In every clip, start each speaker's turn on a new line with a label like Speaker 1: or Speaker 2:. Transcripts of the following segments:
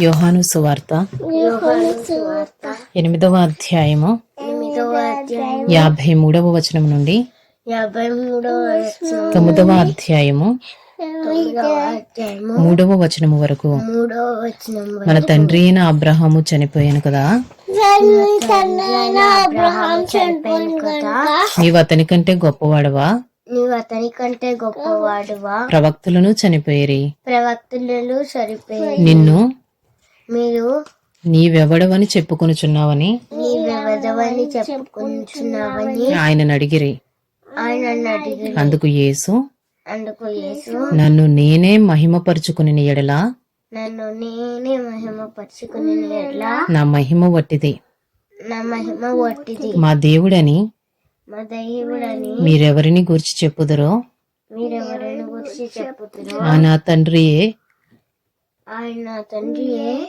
Speaker 1: యోహాను సువార్త. ఎనిమిదవ అధ్యాయము. యాభై మూడవ వచనం నుండి. తొమ్మిదవ అధ్యాయము. మూడవ వచనము వరకు. మన తండ్రి అయిన అబ్రహాము చనిపోయాను కదా. నీవు అతని కంటే గొప్పవాడవా?
Speaker 2: నీవు అతని కంటే గొప్పవాడువా?
Speaker 1: ప్రవక్తలను చనిపోయేరి.
Speaker 2: ప్రవక్తలు సరిపోయి
Speaker 1: నిన్ను
Speaker 2: మీరు
Speaker 1: నీవెవడవని చెప్పుకొనుచున్నావని?
Speaker 2: నీవెవదవని చెప్పుకుంటున్నావని
Speaker 1: ఆయనను అడిగిరి.
Speaker 2: ఆయన
Speaker 1: అందుకు యేసు
Speaker 2: అందుకు యేసు
Speaker 1: నన్ను నేనే మహిమపరుచుకుని ఎడలా?
Speaker 2: నన్ను నేనే మహిమ పరుచుకుని ఎట్లా
Speaker 1: నా మహిమ వట్టిది.
Speaker 2: నా మహిమ ఒట్టిది
Speaker 1: మా దేవుడని
Speaker 2: మా దైవుడని
Speaker 1: మీరెవరిని గురించి చెప్పుదురో?
Speaker 2: మీరెవరిని గురించి
Speaker 1: ఆ నా తండ్రియే.
Speaker 2: ఆయన నా తండ్రియే.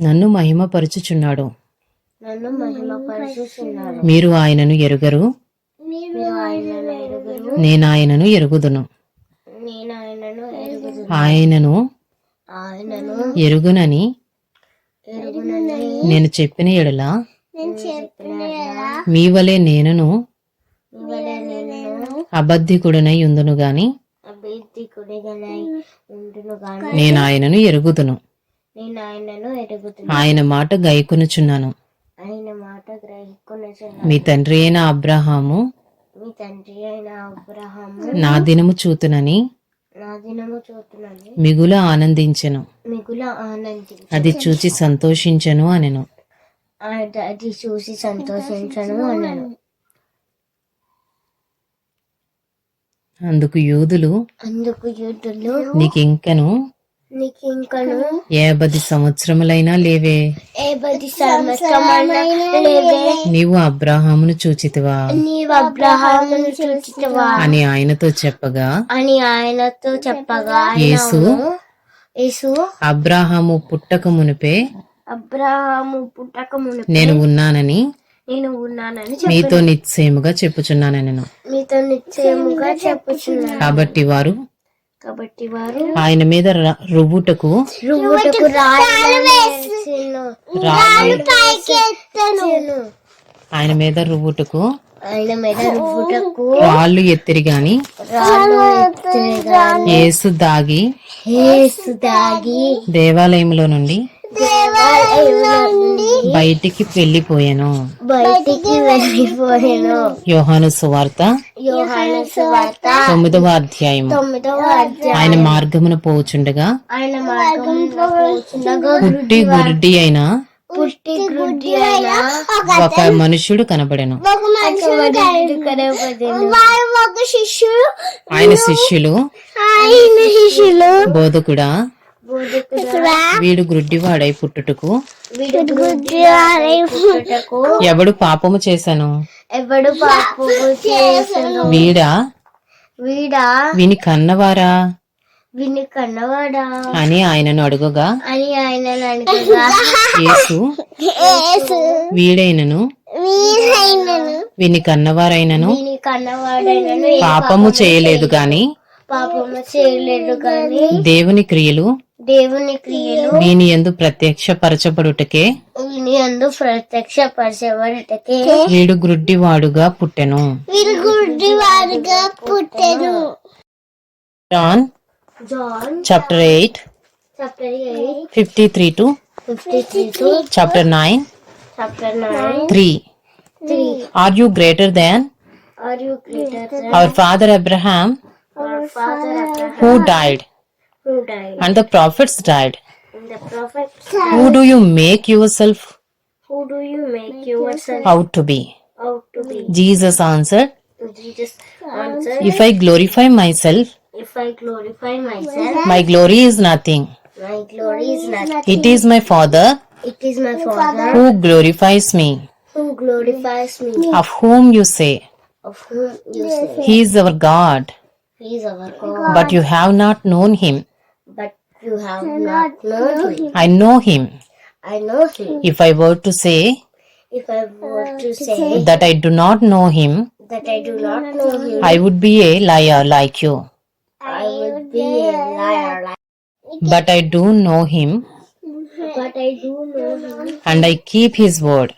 Speaker 1: నన్ను మహిమపరుచుచున్నాడు. మీరు ఆయనను ఎరుగరు.
Speaker 2: మీరు ఆయనను ఎరుగురు.
Speaker 1: నేను ఆయనను ఎరుగుదును.
Speaker 2: నేను ఆయనను
Speaker 1: ఎరుగునని నేను చెప్పిన ఎడల మీ వలె నేనును అబద్ధికుడనై ఉందును గాని నేను ఆయనను ఎరుగుదును.
Speaker 2: నేను ఆయనను
Speaker 1: ఆయన మాట గైకొనుచున్నాను.
Speaker 2: ఆయన మాట
Speaker 1: మీ తండ్రి అయిన అబ్రహాము
Speaker 2: మీ తండ్రి అయిన అబ్రహాము
Speaker 1: నా దినము చూతునని
Speaker 2: నా దినము చూస్తున్నాను
Speaker 1: మిగుల ఆనందించెను.
Speaker 2: మిగుల ఆనంది
Speaker 1: అది చూచి సంతోషించెను అనెను.
Speaker 2: అది చూసి సంతోషించను అన్నాను
Speaker 1: అందుకు యూదులు
Speaker 2: అందుకు యూదులు నీకు ఇంకను
Speaker 1: ఏబది సంవత్సరములైనా లేవే. నీవు అబ్రహామును చూచితివా?
Speaker 2: నీవు అబ్రహామును చూచితవా?
Speaker 1: అని ఆయనతో చెప్పగా
Speaker 2: అని ఆయనతో చెప్పగా
Speaker 1: యేసు
Speaker 2: యేసు
Speaker 1: అబ్రాహాము పుట్టక మునిపే
Speaker 2: అబ్రహాము పుట్టక మునుపు
Speaker 1: నేను ఉన్నానని
Speaker 2: నేను ఉన్నానని
Speaker 1: మీతో నిశ్చయముగా చెప్పుచున్నాను నేను
Speaker 2: మీతో నిశ్చయముగా చెప్పుచున్నాను.
Speaker 1: కాబట్టి వారు
Speaker 2: కాబట్టి వారు
Speaker 1: ఆయన మీద ర- రువ్వుటకు
Speaker 2: రువ్వుటకు రాళ్ళు వేసెను.
Speaker 1: రాళ్ళు
Speaker 2: వేసెను.
Speaker 1: ఆయన మీద రువ్వుటకు
Speaker 2: ఆయన మీద రువ్వుటకు
Speaker 1: రాళ్ళు ఎత్తిరి గాని
Speaker 2: రాళ్ళు
Speaker 1: యేసు దాగి
Speaker 2: యేసు దాగి
Speaker 1: దేవాలయంలో నుండి బయటికి వెళ్ళిపోయాను.
Speaker 2: బయటికి వెళ్ళిపోయాను.
Speaker 1: యోహాను సువార్త
Speaker 2: యోహాను సువార్త
Speaker 1: తొమ్మిదవ అధ్యాయము.
Speaker 2: తొమ్మిదవ అధ్యాయం
Speaker 1: ఆయన మార్గమున పోచుండగా
Speaker 2: ఆయన మార్గంలో కూర్చుండగా
Speaker 1: పుట్టి గుడ్డి అయిన ఒక
Speaker 2: మనుషుడు కనబడెను.
Speaker 1: ఆయన శిష్యులు
Speaker 2: ఆయన శిష్యులు
Speaker 1: బోధకుడా వీడు గ్రుడ్డివాడై పుట్టుటకు.
Speaker 2: వీడు గుడ్డి పుట్టుటకు.
Speaker 1: ఎవడు పాపము చేశాను
Speaker 2: ఎవడు పాపము చేసను?
Speaker 1: వీడా?
Speaker 2: వీడా?
Speaker 1: వీని కన్నవారా?
Speaker 2: విని కన్నవాడా?
Speaker 1: అని ఆయనను అడుగుగా
Speaker 2: అని ఆయన అనుకోగా
Speaker 1: యేసు వీడైనను? వీని కన్నవారైనను?
Speaker 2: విని కన్నవాడైనను
Speaker 1: పాపము చేయలేదు గాని
Speaker 2: పాపము చేయలేదు కానీ
Speaker 1: దేవుని క్రియలు
Speaker 2: దేవుని క్రియలు.
Speaker 1: వీని ఎందు ప్రత్యక్షపరచబడుటకే
Speaker 2: విని అందు ప్రత్యక్ష పరిచబడటకే
Speaker 1: వీడు గ్రుడ్డివాడుగా పుట్టెను.
Speaker 2: వీరు గుడ్డి వారిగా పుట్టెను.
Speaker 1: John
Speaker 2: John
Speaker 1: chapter eight.
Speaker 2: Chapter eight.
Speaker 1: Fifty three to
Speaker 2: fifty three to
Speaker 1: chapter nine.
Speaker 2: Chapter nine.
Speaker 1: Three.
Speaker 2: Three.
Speaker 1: Are you greater than
Speaker 2: are you greater
Speaker 1: our father Abraham
Speaker 2: our father Abraham
Speaker 1: who died?
Speaker 2: Who died?
Speaker 1: And the prophets died.
Speaker 2: And the prophet
Speaker 1: who do you make yourself?
Speaker 2: Who do you make yourself
Speaker 1: out to be.
Speaker 2: out to be?
Speaker 1: Jesus answered
Speaker 2: Jesus answered
Speaker 1: if i glorify myself
Speaker 2: if I glorify myself
Speaker 1: my glory is nothing.
Speaker 2: my glory is nothing.
Speaker 1: It is my father
Speaker 2: it is my father
Speaker 1: who glorifies me.
Speaker 2: who glorifies me.
Speaker 1: Of whom you say
Speaker 2: of whom you say.
Speaker 1: he is our god.
Speaker 2: He is our God.
Speaker 1: But you have not known him.
Speaker 2: but you have not known him
Speaker 1: i know him
Speaker 2: I know him
Speaker 1: if i were to say
Speaker 2: if I were uh, to say
Speaker 1: that i do not know him
Speaker 2: that I do not know him
Speaker 1: i would be a liar like you
Speaker 2: I would be a liar like
Speaker 1: but i do know him
Speaker 2: but I do know him.
Speaker 1: and I keep his word.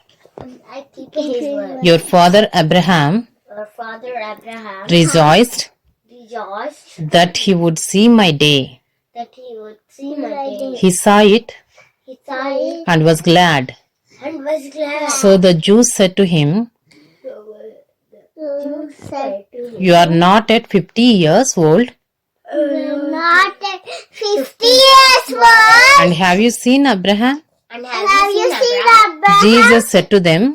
Speaker 2: I keep his word.
Speaker 1: Your father Abraham
Speaker 2: Our father Abraham
Speaker 1: rejoiced
Speaker 2: rejoiced
Speaker 1: that he would see my day.
Speaker 2: That he would see my day.
Speaker 1: He saw it
Speaker 2: He saw it
Speaker 1: and was glad.
Speaker 2: and was glad.
Speaker 1: So the Jews said to him,
Speaker 2: You said to him,
Speaker 1: You are not yet fifty years old,
Speaker 2: Not at 50 years old.
Speaker 1: and have you seen Abraham?
Speaker 2: And have, you seen Abraham?
Speaker 1: Jesus said to them,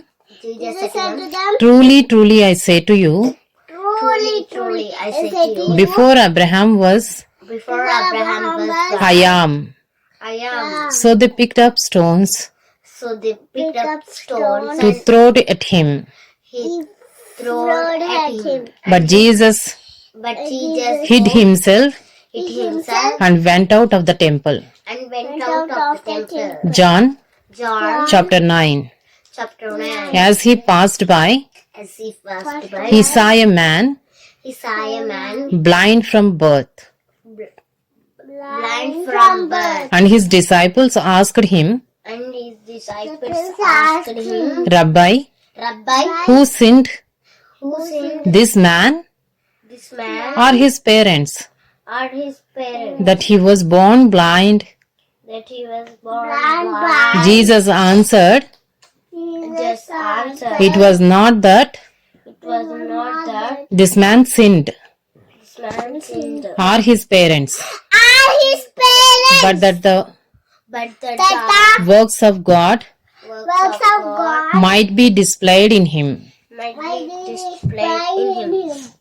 Speaker 2: Jesus said to them,
Speaker 1: Truly, truly, I say to you,
Speaker 2: Truly, truly, I say to you,
Speaker 1: before Abraham was,
Speaker 2: before Abraham was
Speaker 1: I am.
Speaker 2: I am.
Speaker 1: So they picked up stones
Speaker 2: So they picked up stones
Speaker 1: to
Speaker 2: and
Speaker 1: throw it at him.
Speaker 2: he threw it at him.
Speaker 1: But Jesus
Speaker 2: But Jesus
Speaker 1: hid himself
Speaker 2: hid himself
Speaker 1: and went out of the temple.
Speaker 2: and went out of the temple.
Speaker 1: John
Speaker 2: John
Speaker 1: chapter 9.
Speaker 2: chapter 9.
Speaker 1: As he passed by,
Speaker 2: As he passed by,
Speaker 1: he saw a man
Speaker 2: he saw a man
Speaker 1: blind from birth,
Speaker 2: blind from birth.
Speaker 1: and his disciples asked him,
Speaker 2: And his disciples asked him,
Speaker 1: Rabbi,
Speaker 2: Rabbi,
Speaker 1: who sinned,
Speaker 2: who sinned
Speaker 1: this man
Speaker 2: this man
Speaker 1: or his parents,
Speaker 2: or his parents
Speaker 1: that he was born blind?
Speaker 2: that he was born blind?
Speaker 1: Jesus answered,
Speaker 2: Just answered,
Speaker 1: It was not that
Speaker 2: it was not that
Speaker 1: this man sinned
Speaker 2: this man
Speaker 1: his parents,
Speaker 2: or his parents,
Speaker 1: but that the
Speaker 2: but that the
Speaker 1: works of God
Speaker 2: works of God
Speaker 1: might be displayed in him.
Speaker 2: might be displayed in him.